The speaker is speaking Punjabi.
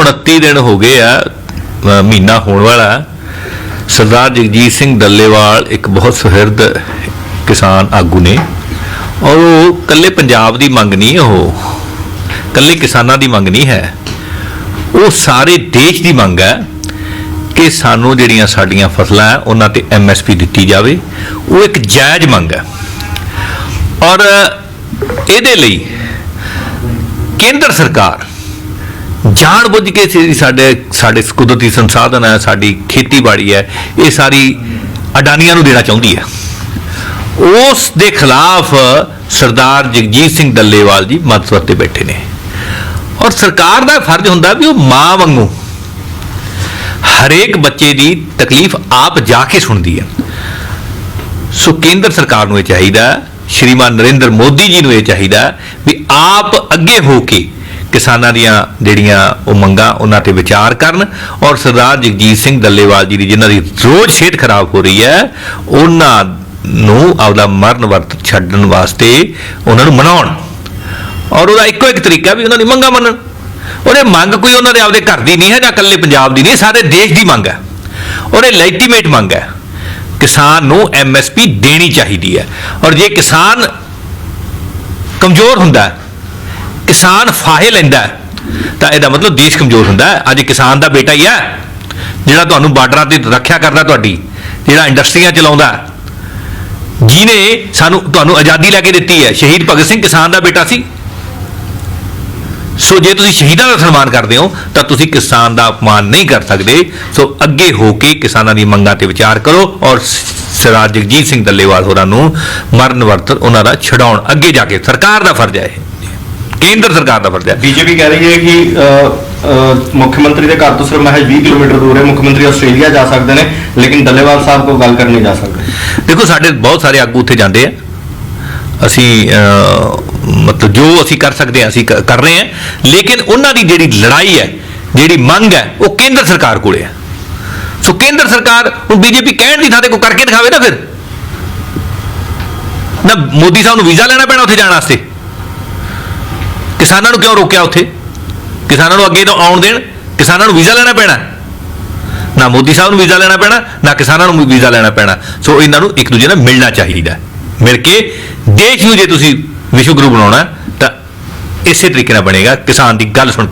129 ਦਿਨ ਹੋ ਗਏ ਆ ਮਹੀਨਾ ਹੋਣ ਵਾਲਾ। ਸਰਦਾਰ ਜਗਜੀਤ ਸਿੰਘ ਡੱਲੇਵਾਲ ਇੱਕ ਬਹੁਤ ਸੁਹਿਰਦ ਕਿਸਾਨ ਆਗੂ ਨੇ। ਔਰ ਉਹ ਕੱਲੇ ਪੰਜਾਬ ਦੀ ਮੰਗ ਨਹੀਂ, ਉਹ ਕੱਲੇ ਕਿਸਾਨਾਂ ਦੀ ਮੰਗ ਨਹੀਂ ਹੈ। ਉਹ ਸਾਰੇ ਦੇਸ਼ ਦੀ ਮੰਗ ਹੈ ਕਿ ਸਾਨੂੰ ਜਿਹੜੀਆਂ ਸਾਡੀਆਂ ਫਸਲਾਂ ਹੈ, ਉਹਨਾਂ ਤੇ ਐਮਐਸਪੀ ਦਿੱਤੀ ਜਾਵੇ। ਉਹ ਇੱਕ ਜਾਇਜ਼ ਮੰਗ ਹੈ। ਔਰ ਇਹਦੇ ਲਈ ਕੇਂਦਰ ਸਰਕਾਰ ਜਾਣ ਬੁੱਝ ਕੇ ਸਾਡੇ ਸਾਡੇ ਕੁਦਰਤੀ ਸੰਸਾਧਨ ਹੈ, ਸਾਡੀ ਖੇਤੀਬਾੜੀ ਹੈ, ਇਹ ਸਾਰੀ ਅਡਾਨੀਆਂ ਨੂੰ ਦੇਣਾ ਚਾਹੁੰਦੀ ਹੈ। ਉਸ ਦੇ ਖਿਲਾਫ ਸਰਦਾਰ ਜਗਜੀਤ ਸਿੰਘ ਡੱਲੇਵਾਲ ਜੀ ਮਤਸਵਰ ਤੇ ਬੈਠੇ ਨੇ। ਔਰ ਸਰਕਾਰ ਦਾ ਫਰਜ਼ ਹੁੰਦਾ ਵੀ ਉਹ ਮਾਂ ਵਾਂਗੂ ਹਰੇਕ ਬੱਚੇ ਦੀ ਤਕਲੀਫ ਆਪ ਜਾ ਕੇ ਸੁਣਦੀ ਹੈ। ਸੋ ਕੇਂਦਰ ਸਰਕਾਰ ਨੂੰ ਇਹ ਚਾਹੀਦਾ, ਸ਼੍ਰੀਮਾਨ ਨਰਿੰਦਰ ਮੋਦੀ ਜੀ ਨੂੰ ਇਹ ਚਾਹੀਦਾ ਵੀ ਆਪ ਅੱਗੇ ਹੋ ਕੇ ਕਿਸਾਨਾਂ ਦੀਆਂ ਜਿਹੜੀਆਂ ਉਹ ਮੰਗਾਂ, ਉਹਨਾਂ ਤੇ ਵਿਚਾਰ ਕਰਨ ਔਰ ਸਰਦਾਰ ਜਗਜੀਤ ਸਿੰਘ ਦੱਲੇਵਾਲ ਜੀ ਦੀ ਜਿਨ੍ਹਾਂ ਦੀ ਰੋਜ਼ ਸਿਹਤ ਖਰਾਬ ਹੋ ਰਹੀ ਹੈ, ਉਹਨਾਂ ਨੂੰ ਆਪਦਾ ਮਰਨ ਵਰਤ ਛੱਡਣ ਵਾਸਤੇ ਉਹਨਾਂ ਨੂੰ ਮਨਾਉਣ। ਔਰ ਉਹਦਾ ਇੱਕੋ ਇੱਕ ਤਰੀਕਾ ਵੀ ਉਹਨਾਂ ਦੀ ਮੰਗਾਂ ਮੰਨਣ। ਉਹਨੇ ਮੰਗ ਕੋਈ ਉਹਨਾਂ ਦੇ ਆਪਦੇ ਘਰ ਦੀ ਨਹੀਂ ਹੈ ਜਾਂ ਇਕੱਲੇ ਪੰਜਾਬ ਦੀ ਨਹੀਂ, ਸਾਰੇ ਦੇਸ਼ ਦੀ ਮੰਗ ਹੈ। ਔਰ ਇਹ ਲੈਜੀਟੀਮੇਟ ਮੰਗ ਹੈ। ਕਿਸਾਨ ਨੂੰ ਐਮਐਸਪੀ ਦੇਣੀ ਚਾਹੀਦੀ ਹੈ। ਔਰ ਜੇ ਕਿਸਾਨ ਕਮਜ਼ੋਰ ਹੁੰਦਾ ਹੈ ਕਿਸਾਨ ਫਾਹੇ ਲੈਂਦਾ ਤਾਂ ਇਹਦਾ ਮਤਲਬ ਦੇਸ਼ ਕਮਜ਼ੋਰ ਹੁੰਦਾ ਅੱਜ ਕਿਸਾਨ ਦਾ ਬੇਟਾ ਹੀ ਹੈ ਜਿਹੜਾ ਤੁਹਾਨੂੰ ਬਾਰਡਰਾਂ ਤੇ ਰੱਖਿਆ ਕਰਦਾ ਤੁਹਾਡੀ ਜਿਹੜਾ ਇੰਡਸਟਰੀਆਂ ਚਲਾਉਂਦਾ ਹੈ, ਜਿਹਨੇ ਸਾਨੂੰ ਤੁਹਾਨੂੰ ਆਜ਼ਾਦੀ ਲੈ ਕੇ ਦਿੱਤੀ ਹੈ। ਸ਼ਹੀਦ ਭਗਤ ਸਿੰਘ ਕਿਸਾਨ ਦਾ ਬੇਟਾ ਸੀ। ਸੋ ਜੇ ਤੁਸੀਂ ਸ਼ਹੀਦਾਂ ਦਾ ਸਨਮਾਨ ਕਰਦੇ ਹੋ ਤਾਂ ਤੁਸੀਂ ਕਿਸਾਨ ਦਾ ਅਪਮਾਨ ਨਹੀਂ ਕਰ ਸਕਦੇ। ਸੋ ਅੱਗੇ ਹੋ ਕੇ ਕਿਸਾਨਾਂ ਦੀ ਮੰਗਾਂ ਤੇ ਵਿਚਾਰ ਕਰੋ ਔਰ ਸਰਦਾਰ ਜਗਜੀਤ ਸਿੰਘ ਦੱਲੇਵਾਲ ਹੋਰਾਂ ਨੂੰ ਮਰਨ ਵਰਤ ਉਹਨਾਂ ਦਾ ਛਡਾਉਣ ਅੱਗੇ ਜਾ ਕੇ ਸਰਕਾਰ ਦਾ ਫਰਜ਼ ਹੈ ਇਹ। ਕੇਂਦਰ ਸਰਕਾਰ ਦਾ ਫਰਜ਼ ਹੈ। ਬੀਜੇਪੀ ਕਹਿ ਰਹੀ ਹੈ ਕਿ ਮੁੱਖ ਮੰਤਰੀ ਦੇ ਘਰ ਤੋਂ ਸਿਰਫ ਮਹਿਜ 20 ਕਿਲੋਮੀਟਰ ਦੂਰ ਹੈ। ਮੁੱਖ ਮੰਤਰੀ ਆਸਟ੍ਰੇਲੀਆ ਜਾ ਸਕਦੇ ਨੇ ਲੇਕਿਨ ਡੱਲੇਵਾਲ ਸਾਹਿਬ ਕੋਲ ਗੱਲ ਕਰਨ ਨਹੀਂ ਜਾ ਸਕਦੇ। ਦੇਖੋ ਸਾਡੇ ਬਹੁਤ ਸਾਰੇ ਆਗੂ ਉੱਥੇ ਜਾਂਦੇ ਆ। ਅਸੀਂ ਮਤਲਬ ਜੋ ਅਸੀਂ ਕਰ ਸਕਦੇ ਹਾਂ ਅਸੀਂ ਕਰ ਰਹੇ ਹਾਂ। ਲੇਕਿਨ ਉਹਨਾਂ ਦੀ ਜਿਹੜੀ ਲੜਾਈ ਹੈ ਜਿਹੜੀ ਮੰਗ ਹੈ ਉਹ ਕੇਂਦਰ ਸਰਕਾਰ ਕੋਲੇ ਹੈ। ਸੋ ਕੇਂਦਰ ਸਰਕਾਰ ਹੁਣ ਬੀਜੇਪੀ ਕਹਿਣ ਦੀ ਥਾਂ ਤੇ ਕੋਈ ਕਰਕੇ ਦਿਖਾਵੇ ਨਾ ਫਿਰ। ਨਾ ਮੋਦੀ ਸਾਹਿਬ ਨੂੰ ਵੀਜ਼ਾ ਲੈਣਾ ਪੈਣਾ ਉੱਥੇ ਜਾਣ ਵਾਸਤੇ। ਕਿਸਾਨਾਂ ਨੂੰ ਕਿਉਂ ਰੋਕਿਆ ਉੱਥੇ? ਕਿਸਾਨਾਂ ਨੂੰ ਅੱਗੇ ਤੋਂ ਆਉਣ ਦੇਣ? ਕਿਸਾਨਾਂ ਨੂੰ ਵੀਜ਼ਾ ਲੈਣਾ ਪੈਣਾ? ਨਾ ਮੋਦੀ ਸਾਹਿਬ ਨੂੰ ਵੀਜ਼ਾ ਲੈਣਾ ਪੈਣਾ, ਨਾ ਕਿਸਾਨਾਂ ਨੂੰ ਵੀਜ਼ਾ ਲੈਣਾ ਪੈਣਾ। ਸੋ ਇਹਨਾਂ ਨੂੰ ਇੱਕ ਦੂਜੇ ਨਾਲ ਮਿਲਣਾ ਚਾਹੀਦਾ ਮਿਲ ਕੇ ਦੇਸ਼ ਨੂੰ ਜੇ ਤੁਸੀਂ ਵਿਸ਼ਵ ਗੁਰੂ ਬਣਾਉਣਾ ਤਾਂ ਇਸੇ ਤਰੀਕੇ ਨਾਲ ਬਣੇਗਾ। ਕਿਸਾਨ ਦੀ ਗੱਲ ਸੁਣ ਕੇ